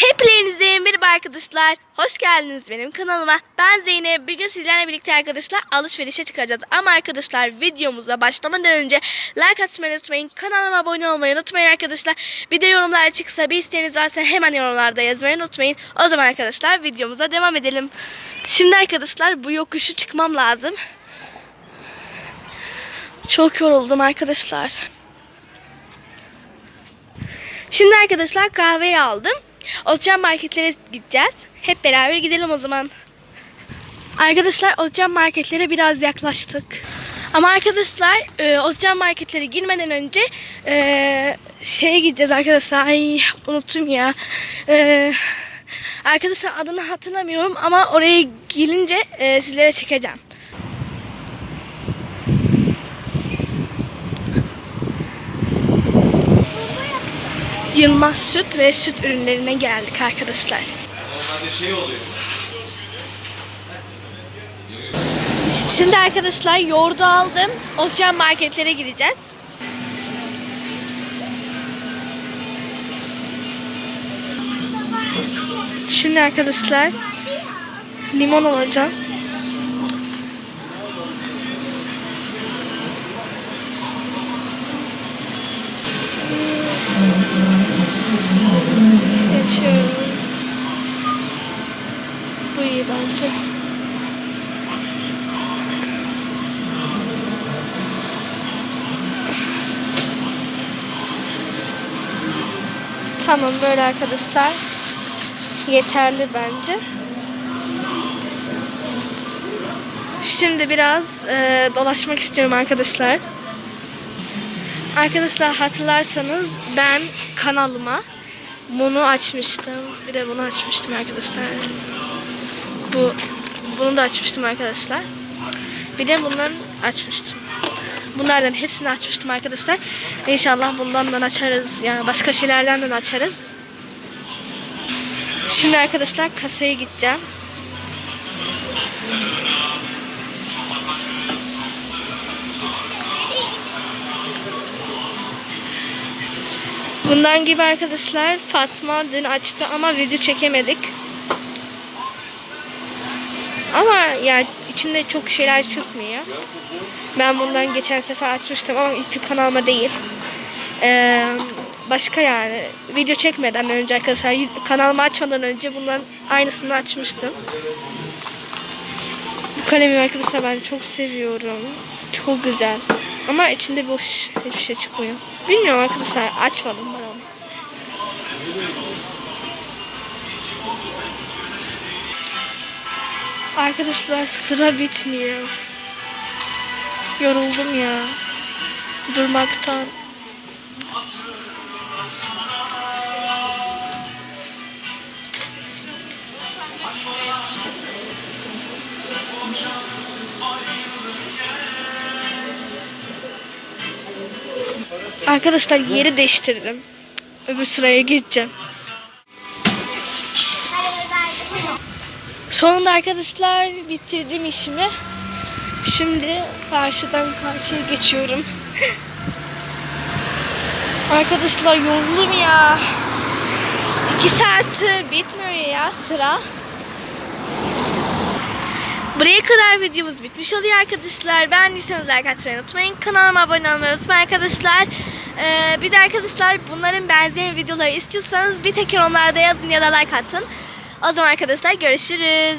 Hepinize merhaba arkadaşlar. Hoş geldiniz benim kanalıma. Ben Zeynep. Bugün sizlerle birlikte arkadaşlar alışverişe çıkacağız. Ama arkadaşlar videomuza başlamadan önce like atmayı unutmayın. Kanalıma abone olmayı unutmayın arkadaşlar. Bir de yorumlar çıksa bir isteğiniz varsa hemen yorumlarda yazmayı unutmayın. O zaman arkadaşlar videomuza devam edelim. Şimdi arkadaşlar bu yokuşu çıkmam lazım. Çok yoruldum arkadaşlar. Şimdi arkadaşlar kahveyi aldım. Ocean marketlere gideceğiz. Hep beraber gidelim o zaman. Arkadaşlar Ocean marketlere biraz yaklaştık. Ama arkadaşlar e, Ocean marketlere girmeden önce e, şeye gideceğiz arkadaşlar. Ay unuttum ya. E, arkadaşlar adını hatırlamıyorum ama oraya gelince e, sizlere çekeceğim. Yılmaz Süt ve süt ürünlerine geldik arkadaşlar. Şimdi arkadaşlar yoğurdu aldım. Ocean marketlere gireceğiz. Şimdi arkadaşlar limon alacağım. Seçiyorum. Bu iyi bence. Tamam böyle arkadaşlar. Yeterli bence. Şimdi biraz e, dolaşmak istiyorum arkadaşlar. Arkadaşlar hatırlarsanız ben kanalıma bunu açmıştım. Bir de bunu açmıştım arkadaşlar. Bu bunu da açmıştım arkadaşlar. Bir de bundan açmıştım. Bunlardan hepsini açmıştım arkadaşlar. İnşallah bundan da açarız. Yani başka şeylerden de açarız. Şimdi arkadaşlar kasaya gideceğim. Bundan gibi arkadaşlar Fatma dün açtı ama video çekemedik. Ama yani içinde çok şeyler çıkmıyor. Ben bundan geçen sefer açmıştım ama YouTube kanalıma değil. Ee, başka yani video çekmeden önce arkadaşlar kanalımı açmadan önce bundan aynısını açmıştım. Bu kalemi arkadaşlar ben çok seviyorum. Çok güzel. Ama içinde boş hiçbir şey çıkmıyor. Bilmiyorum arkadaşlar açmadım ben onu. Arkadaşlar sıra bitmiyor. Yoruldum ya. Durmaktan. Arkadaşlar yeri değiştirdim. Öbür sıraya geçeceğim. Sonunda arkadaşlar bitirdim işimi. Şimdi karşıdan karşıya geçiyorum. arkadaşlar yoruldum ya. İki saat bitmiyor ya sıra. Buraya kadar videomuz bitmiş oluyor arkadaşlar. Beğendiyseniz like atmayı unutmayın. Kanalıma abone olmayı unutmayın arkadaşlar. Ee, bir de arkadaşlar bunların benzeyen videoları istiyorsanız bir tek yorumlarda yazın ya da like atın. O zaman arkadaşlar görüşürüz.